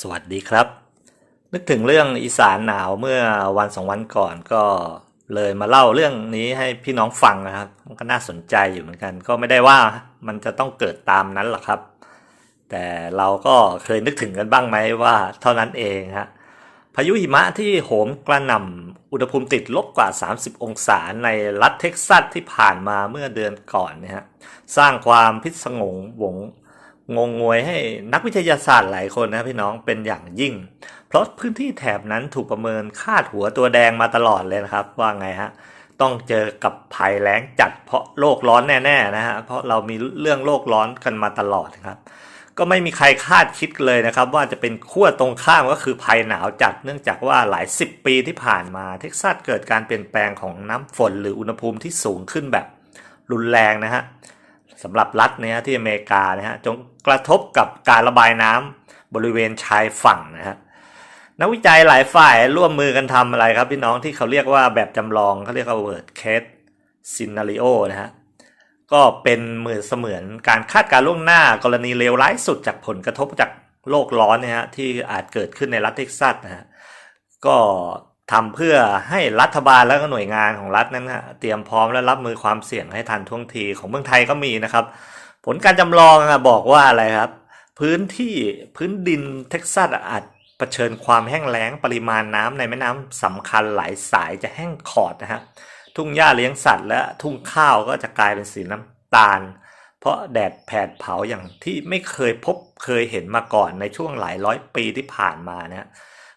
สวัสดีครับ นึกถึงเรื่องอีสานหนาวเมื่อวันสองวันก่อนก็เลยมาเล่าเรื่องนี้ให้พี่น้องฟังนะครับ มันก็น่าสนใจอยู่เหมือนกัน ก็ไม่ได้ว่ามันจะต้องเกิดตามนั้นหรอกครับ แต่เราก็เคยนึกถึงกันบ้างไหมว่าเท่านั้นเองฮะพายุหิมะที่โหมกระหน่ำอุณหภูมิติดลบกว่า 30 องศาในรัฐเท็กซัสที่ผ่านมาเมื่อเดือนก่อนเนี่ยฮะสร้างความพิศงงหวง งงงวยให้นักวิทยาศาสตร์หลายคนนะพี่น้องเป็นอย่างยิ่ง เพราะพื้นที่แถบนั้นถูกประเมินคาดหัวตัวแดงมาตลอดเลยนะครับ ว่าไงฮะต้องเจอกับภัยแล้งจัดเพราะโลกร้อนแน่ๆนะฮะเพราะเรามีเรื่องโลกร้อนกันมาตลอดนะครับ ก็ไม่มีใครคาดคิดเลยนะครับ ว่าจะเป็นขั้วตรงข้ามก็คือภัยหนาวจัด เนื่องจากว่าหลายสิบปีที่ผ่านมาเท็กซัสเกิดการเปลี่ยนแปลงของน้ำฝนหรืออุณหภูมิที่สูงขึ้นแบบรุนแรงนะฮะ สำหรับรัฐเนี่ยที่อเมริกานะฮะจงกระทบกับการระบายน้ำบริเวณชายฝั่งนะฮะนักวิจัยหลายฝ่ายร่วมมือกันทำอะไรครับพี่น้องที่เขาเรียกว่าแบบจำลองเขาเรียกว่า word case scenario นะฮะก็เป็นเหมือนเสมือนการคาดการล่วงหน้ากรณีเลวร้ายสุดจากผลกระทบจากโลกร้อนเนี่ยฮะที่อาจเกิดขึ้นในรัฐเท็กซัสนะฮะก็ ทำเพื่อให้รัฐบาลและก็หน่วยงานของรัฐนั้นนะเตรียมพร้อมและรับมือความเสี่ยงให้ทันท่วงทีของเมืองไทยก็มีนะครับ ผลการจำลองอะบอกว่าอะไรครับ พื้นที่พื้นดินเท็กซัสอาจเผชิญความแห้งแล้งปริมาณน้ำในแม่น้ำสำคัญหลายสายจะแห้งขอดนะฮะทุ่งหญ้าเลี้ยงสัตว์ และทุ่งข้าวก็จะกลายเป็นสีน้ำตาล เพราะแดดแผดเผาอย่างที่ไม่เคยพบเคยเห็นมาก่อนในช่วงหลายร้อยปีที่ผ่านมานะฮะ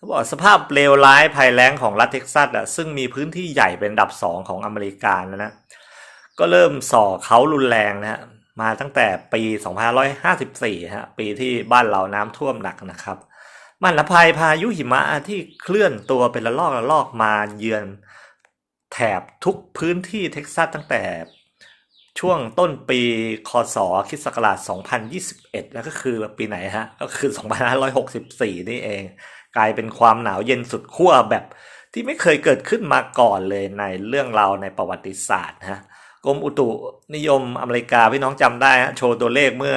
เขาบอกสภาพเลวร้ายภัยแล้งของรัฐเท็กซัสอะซึ่งมีพื้นที่ใหญ่เป็นดับสองของอเมริกานะนะก็เริ่มส่อเขารุนแรงนะฮะมาตั้งแต่ปี2554ฮะปีที่บ้านเราน้ำท่วมหนักนะครับ มันละภัยพายุหิมะที่เคลื่อนตัวเป็นระลอกระลอกมาเยือนแถบทุกพื้นที่เท็กซัสตั้งแต่ช่วงต้นปีคศคิสต์ศักราช 2021 แล้วก็คือปีไหนฮะ ก็คือ 2564 นี่เอง กลายเป็นความหนาวเย็นสุดขั้วแบบที่ไม่เคยเกิดขึ้นมาก่อนเลยในเรื่องราวในประวัติศาสตร์นะฮะกรมอุตุนิยมอเมริกาพี่น้องจำได้ฮะโชว์ตัวเลขเมื่อ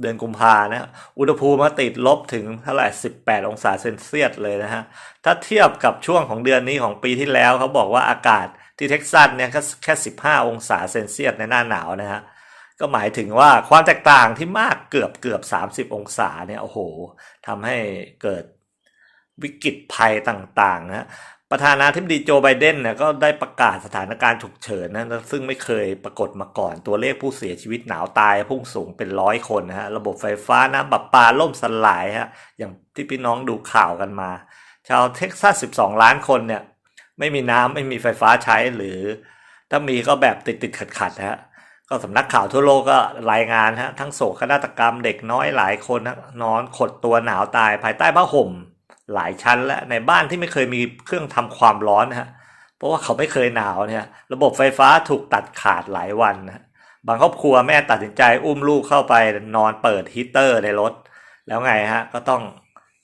เดือนกุมภานะอุณหภูมิมาติดลบถึงเท่าไหร่18 องศาเซนเซียสเลยนะฮะ ถ้าเทียบกับช่วงของเดือนนี้ของปีที่แล้วเขาบอกว่าอากาศที่เท็กซัสเนี่ยแค่แค่ 15 องศาเซนเซียสในหน้าหนาวนะฮะ ก็หมายถึงว่าความแตกต่างที่มากเกือบเกือบ 30 องศาเนี่ยโอ้โหทำให้เกิด วิกฤตภัยต่างๆนะฮะประธานาธิบดีโจไบเดนเนี่ยก็ได้ประกาศสถานการณ์ฉุกเฉินนะซึ่งไม่เคยปรากฏมาก่อนตัวเลขผู้เสียชีวิตหนาวตายพุ่งสูงเป็นร้อยคนนะฮะระบบไฟฟ้าน้ำประปาล่มสลายฮะอย่างที่พี่น้องดูข่าวกันมา ชาวเท็กซัส 12 ล้านคนเนี่ยไม่มีน้ำไม่มีไฟฟ้าใช้หรือ ถ้ามีก็แบบติดติดขัดขัดๆนะฮะก็สำนักข่าวทั่วโลกก็รายงานฮะทั้งโศกนาฏกรรมเด็กน้อยหลายคนนอนขดตัวหนาวตายภายใต้ผ้าห่ม หลายชั้นและในบ้านที่ไม่เคยมีเครื่องทำความร้อนนะฮะเพราะว่าเขาไม่เคยหนาวเนี่ยระบบไฟฟ้าถูกตัดขาดหลายวันนะฮะบางครอบครัวแม่ตัดสินใจอุ้มลูกเข้าไปนอนเปิดฮีเตอร์ในรถ แล้วไงฮะก็ต้อง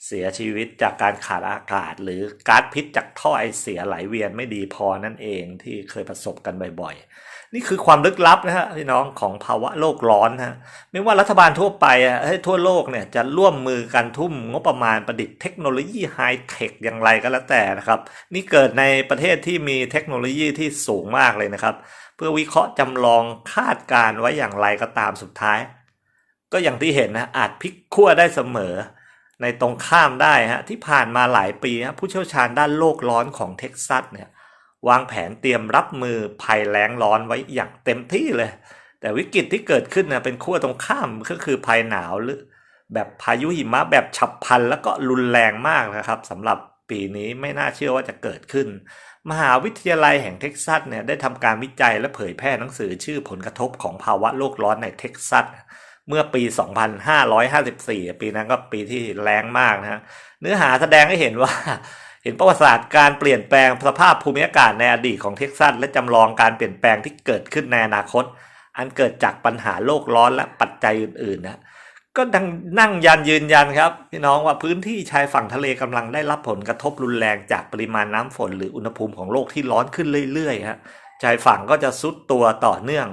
เสียชีวิตจากการขาดอากาศ หรือก๊าซพิษจากท่อไอเสียไหลเวียนไม่ดีพอนั่นเองที่เคยประสบกันบ่อยๆ นี่คือความลึกลับนะฮะพี่น้องของภาวะโลกร้อนนะฮะไม่ว่ารัฐบาลทั่วไปอะทั่วโลกเนี่ยจะร่วมมือกันทุ่มงบประมาณประดิษฐ์เทคโนโลยีไฮเทคอย่างไรก็แล้วแต่นะครับ นี่เกิดในประเทศที่มีเทคโนโลยีที่สูงมากเลยนะครับ เพื่อวิเคราะห์จำลองคาดการณ์ไว้อย่างไรก็ตามสุดท้าย ก็อย่างที่เห็นนะอาจพลิกขั้วได้เสมอ ในตรงข้ามได้ฮะที่ผ่านมาหลายปีฮะผู้เชี่ยวชาญด้านโลกร้อนของเท็กซัสเนี่ยวางแผนเตรียมรับมือภัยแล้งร้อนไว้อย่างเต็มที่เลย แต่วิกฤตที่เกิดขึ้นนะเป็นขั้วตรงข้ามก็คือภัยหนาวหรือ แบบพายุหิมะแบบฉับพลันแล้วก็รุนแรงมากนะครับสำหรับปีนี้ไม่น่าเชื่อว่าจะเกิดขึ้น มหาวิทยาลัยแห่งเท็กซัสเนี่ยได้ทำการวิจัยและเผยแพร่หนังสือชื่อผลกระทบของภาวะโลกร้อนในเท็กซัส เมื่อปี 2554 ปีนั้นก็ปีที่แรงมากนะฮะเนื้อหาแสดงให้เห็นว่า เห็นประวัติศาสตร์การเปลี่ยนแปลงสภาพภูมิอากาศในอดีตของเท็กซัสและจำลองการเปลี่ยนแปลงที่เกิดขึ้นในอนาคต อันเกิดจากปัญหาโลกร้อนและปัจจัยอื่นๆนะก็ดังนั่งยันยืนยันครับ พี่น้องว่าพื้นที่ชายฝั่งทะเลกำลังได้รับผลกระทบรุนแรงจากปริมาณน้ำฝนหรืออุณหภูมิของโลกที่ร้อนขึ้นเรื่อยๆฮะชายฝั่งก็จะซุดตัวต่อเนื่อง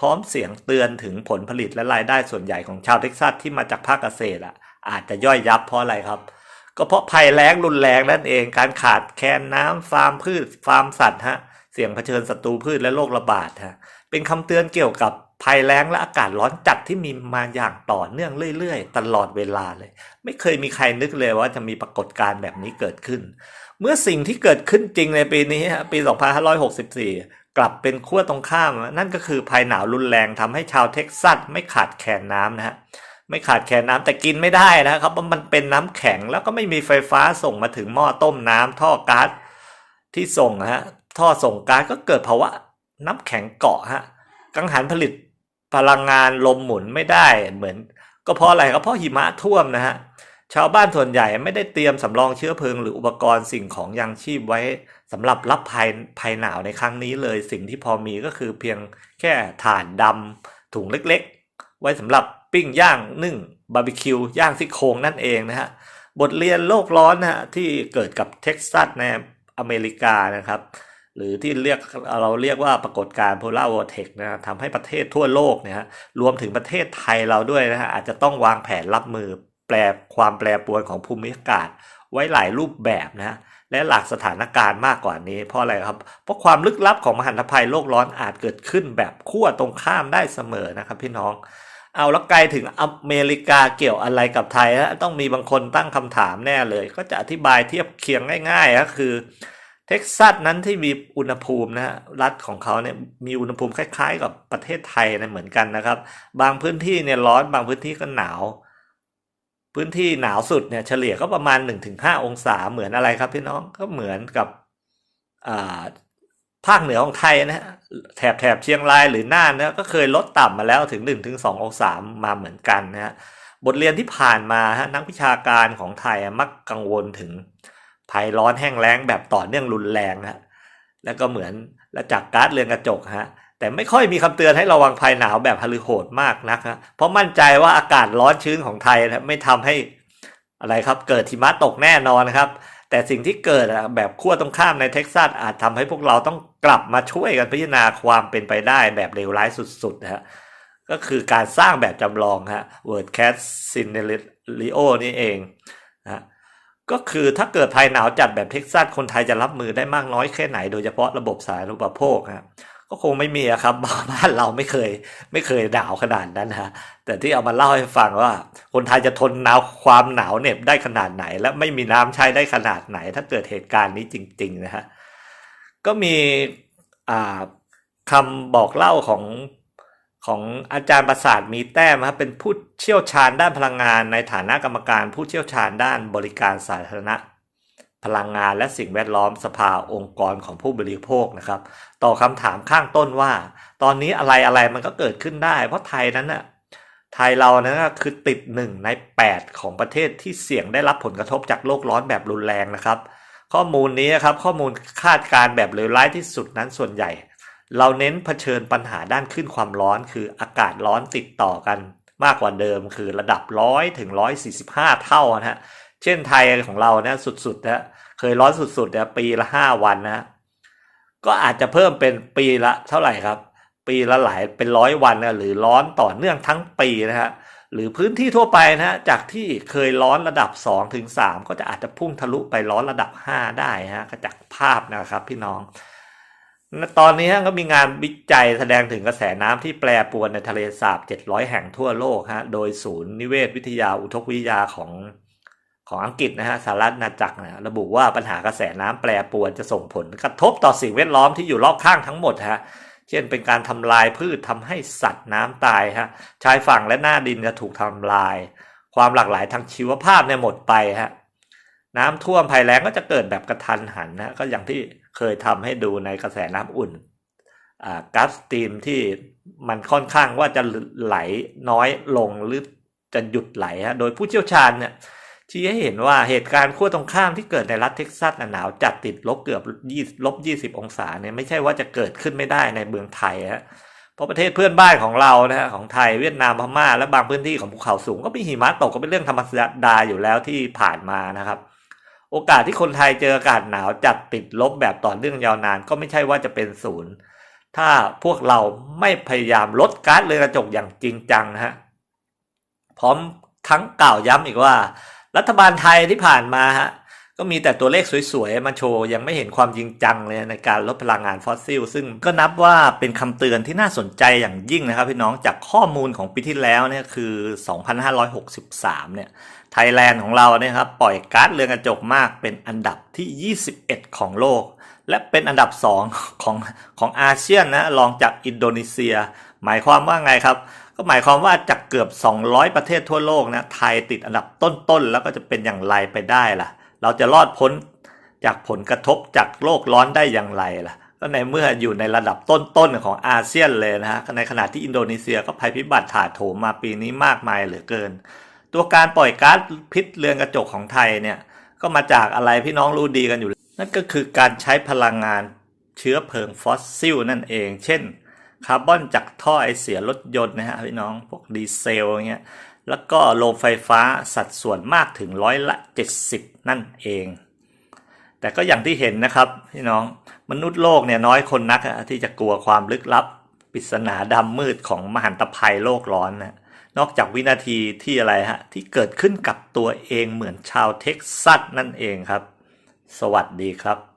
พร้อมเสียงเตือนถึงผลผลิตและรายได้ส่วนใหญ่ของชาวเท็กซัสที่มาจากภาคเกษตรอะอาจจะย่อยยับเพราะอะไรครับ ก็เพราะภัยแล้งรุนแรงนั่นเองการขาดแคลนน้ำฟาร์มพืชฟาร์มสัตว์ฮะเสี่ยงเผชิญศัตรูพืชและโรคระบาดฮะเป็นคำเตือนเกี่ยวกับภัยแล้งและอากาศร้อนจัดที่มีมาอย่างต่อเนื่องเรื่อยๆ ตลอดเวลาเลย ไม่เคยมีใครนึกเลยว่าจะมีปรากฏการณ์แบบนี้เกิดขึ้น เมื่อสิ่งที่เกิดขึ้นจริงในปีนี้ปี 2564 กลับเป็นขั้วตรงข้าม นั่นก็คือภัยหนาวรุนแรงทำให้ชาวเท็กซัสไม่ขาดแคลนน้ำนะฮะไม่ขาดแคลนน้ำแต่กินไม่ได้นะครับเพราะมันเป็นน้ำแข็งแล้วก็ไม่มีไฟฟ้าส่งมาถึงหม้อต้มน้ำท่อก๊าซที่ส่งฮะท่อส่งก๊าซก็เกิดภาวะน้ำแข็งเกาะฮะกังหันผลิตพลังงานลมหมุนไม่ได้เหมือน ก็เพราะอะไรก็เพราะหิมะท่วมนะฮะชาวบ้านส่วนใหญ่ไม่ได้เตรียมสำรองเชื้อเพลิงหรืออุปกรณ์สิ่งของยังชีพไว้ สำหรับรับภัยภัยหนาวในครั้งนี้เลยสิ่งที่พอมีก็คือเพียงแค่ถ่านดำถุงเล็กๆ ไว้สำหรับปิ้งย่างนึ่งบาร์บีคิวย่างซี่โครงนั่นเองนะฮะบทเรียนโลกร้อนนะฮะที่เกิดกับเท็กซัสในอเมริกานะครับ หรือที่เรียกเราเรียกว่าปรากฏการณ์โพลาร์วอร์เทกนะฮะทำให้ประเทศทั่วโลกเนี่ยฮะรวมถึงประเทศไทยเราด้วยนะฮะอาจจะต้องวางแผนรับมือแปลความแปรปรวนของภูมิอากาศไว้หลายรูปแบบนะฮะ และหลากสถานการณ์มากกว่านี้ เพราะอะไรครับ เพราะความลึกลับของมหันตภัยโลกร้อนอาจเกิดขึ้นแบบขั้วตรงข้ามได้เสมอนะครับพี่น้อง เอาแล้วไกลถึงอเมริกาเกี่ยวอะไรกับไทยฮะต้องมีบางคนตั้งคำถามแน่เลย ก็จะอธิบายเทียบเคียงง่ายๆก็คือเท็กซัสนั้นที่มีอุณหภูมินะฮะรัฐของเขาเนี่ยมีอุณหภูมิคล้าย ๆ กับประเทศไทยนะเหมือนกันนะครับ บางพื้นที่เนี่ยร้อนบางพื้นที่ก็หนาว พื้นที่หนาวสุดเนี่ยเฉลี่ยก็ประมาณ 1-5 องศาเหมือนอะไรครับพี่น้องก็เหมือนกับภาคเหนือของไทยนะฮะแถบแถบเชียงรายหรือน่านนะก็เคยลดต่ำมาแล้วถึง 1-2 องศามาเหมือนกันนะฮะบทเรียนที่ผ่านมาฮะนักวิชาการของไทยมักกังวลถึงภัยร้อนแห้งแล้งแบบต่อเนื่องรุนแรงฮะแล้วก็เหมือนและจากก๊าซเรือนกระจกฮะ แต่ไม่ค่อยมีคำเตือนให้ระวังภัยหนาวแบบฮาลือโหดมากนักฮะเพราะมั่นใจว่าอากาศร้อนชื้นของไทยนะไม่ทำให้อะไรครับ เกิดหิมะตกแน่นอนนะครับ แต่สิ่งที่เกิดแบบขั้วตรงข้ามในเท็กซัสอาจทำให้พวกเราต้องกลับมาช่วยกันพิจารณาความเป็นไปได้แบบเลวร้ายสุดๆนะฮะก็คือการสร้างแบบจำลองฮะ Word Cat Scenario นี่เองนะฮะก็คือถ้าเกิดภัยหนาวจัดแบบเท็กซัสคนไทยจะรับมือได้มากน้อยแค่ไหนโดยเฉพาะระบบสาธารณูปโภคฮะ ก็คงไม่มีครับบ้านเราไม่เคย ไม่เคยหนาวขนาดนั้นฮะแต่ที่เอามาเล่าให้ฟังว่า คนไทยจะทนหนาวความหนาวเหน็บได้ขนาดไหน และไม่มีน้ำใช้ได้ขนาดไหน ถ้าเกิดเหตุการณ์นี้จริง ๆ นะฮะก็มีอ่าคำบอกเล่าของของอาจารย์ประสาทมีแต้มครับเป็นผู้เชี่ยวชาญด้านพลังงาน ในฐานะกรรมการผู้เชี่ยวชาญด้านบริการสาธารณะ พลังงานและสิ่งแวดล้อมสภาองค์กรของผู้บริโภคนะครับต่อคำถามข้างต้นว่า ตอนนี้อะไรอะไรมันก็เกิดขึ้นได้ เพราะไทยนั้นน่ะไทยเรานะก็คือติดหนึ่งใน 8 ของประเทศที่เสี่ยงได้รับผลกระทบจากโลกร้อนแบบรุนแรงนะครับ ข้อมูลนี้นะครับข้อมูลคาดการณ์แบบเลวร้ายที่สุดนั้นส่วนใหญ่ เราเน้นเผชิญปัญหาด้านขึ้นความร้อน คืออากาศร้อนติดต่อกันมากกว่าเดิมคือระดับร้อยถึงร้อยสี่สิบห้าเท่านะฮะ เช่นไทยของเราเนี่ยสุดๆนะเคยร้อนสุดๆเนี่ยปีละห้าวันนะ ก็อาจจะเพิ่มเป็นปีละเท่าไหร่ครับ ปีละหลายเป็นร้อยวันนะหรือร้อนต่อเนื่องทั้งปีนะฮะหรือพื้นที่ทั่วไปนะฮะจากที่เคยร้อนระดับ2ถึง3ก็จะอาจจะพุ่งทะลุไปร้อนระดับ 5 ได้ฮะก็จากภาพนะครับพี่น้อง ตอนนี้ก็มีงานวิจัยแสดงถึงกระแสน้ำที่แปรปรวนในทะเลสาบ 700 แห่งทั่วโลกฮะ โดยศูนย์นิเวศวิทยาอุทกวิทยาของ ของอังกฤษนะฮะสหรัฐอาณาจักรนะระบุว่าปัญหากระแสน้ำแปรปรวนจะส่งผลกระทบต่อสิ่งแวดล้อมที่อยู่รอบข้างทั้งหมดฮะเช่นเป็นการทำลายพืชทำให้สัตว์น้ำตายฮะชายฝั่งและหน้าดินจะถูกทำลาย ความหลากหลายทางชีวภาพเนี่ยหมดไปฮะน้ำท่วมภัยแล้งก็จะเกิดแบบกระทันหันนะก็อย่างที่เคยทำให้ดูในกระแสน้ำอุ่นอ่าก๊าซสตีมที่มันค่อนข้างว่าจะไหลน้อยลงหรือจะหยุดไหลฮะโดยผู้เชี่ยวชาญเนี่ย ชี้ให้เห็นว่าเหตุการณ์ขั้วตรงข้ามที่เกิดในรัฐเท็กซัสหนาวจัดติดลบเกือบยี่ลบยี่สิบองศาเนี่ยไม่ใช่ว่าจะเกิดขึ้นไม่ได้ในเมืองไทยฮะเพราะประเทศเพื่อนบ้านของเรานะฮะของไทยเวียดนามพม่า และบางพื้นที่ของภูเขาสูงก็มีหิมะตกก็เป็นเรื่องธรรมดาอยู่แล้วที่ผ่านมานะครับ โอกาสที่คนไทยเจออากาศหนาวจัดติดลบแบบต่อเนื่องยาวนานก็ไม่ใช่ว่าจะเป็นศูนย์ถ้าพวกเราไม่พยายามลดก๊าซเรือนกระจกอย่างจริงจังนะฮะพร้อมทั้งกล่าวย้ำอีกว่า รัฐบาลไทยที่ผ่านมาฮะก็มีแต่ตัวเลขสวยๆ มาโชว์ยังไม่เห็นความจริงจังเลยในการลดพลังงานฟอสซิล ซึ่งก็นับว่าเป็นคำเตือนที่น่าสนใจอย่างยิ่งนะครับพี่น้องจากข้อมูลของปีที่แล้วเนี่ยคือ 2563 เนี่ยไทยแลนด์ของเราเนี่ยครับปล่อยก๊าซเรือนกระจกมากเป็นอันดับที่ 21 ของโลก และเป็นอันดับ 2 ของของอาเซียนนะรองจากอินโดนีเซีย หมายความว่าไงครับ ก็หมายความว่าจากเกือบ 200 ประเทศทั่วโลกนะไทยติดอันดับต้นๆ แล้วก็จะเป็นอย่างไรไปได้ล่ะ เราจะรอดพ้นจากผลกระทบจากโลกร้อนได้อย่างไรล่ะ ก็ในเมื่ออยู่ในระดับต้นๆ ของอาเซียนเลยนะฮะในขณะที่อินโดนีเซียก็ภัยพิบัติถาโถมมาปีนี้มากมายเหลือเกิน ตัวการปล่อยก๊าซพิษเรือนกระจกของไทยเนี่ยก็มาจากอะไรพี่น้องรู้ดีกันอยู่ นั่นก็คือการใช้พลังงานเชื้อเพลิงฟอสซิลนั่นเอง เช่น คาร์บอนจากท่อไอเสียรถยนต์นะฮะพี่น้องพวกดีเซลอย่างเงี้ยแล้วก็โรงไฟฟ้าสัดส่วนมากถึงร้อยละ 70 นั่นเอง แต่ก็อย่างที่เห็นนะครับพี่น้องมนุษย์โลกเนี่ยน้อยคนนักที่จะกลัวความลึกลับปริศนาดำมืดของมหันตภัยโลกร้อนนะนอกจากวินาทีที่อะไรฮะที่เกิดขึ้นกับตัวเองเหมือนชาวเท็กซัสนั่นเองครับ สวัสดีครับ